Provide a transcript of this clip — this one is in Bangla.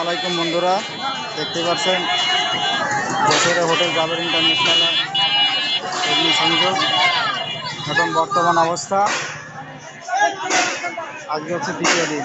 আলাইকুম বন্ধুরা, দেখতে পাচ্ছেন বছরের হোটেল জাবের ইন্টারন্যাশনাল সংযোগ। এখন বর্তমান অবস্থা, আজকে হচ্ছে দ্বিতীয় দিন।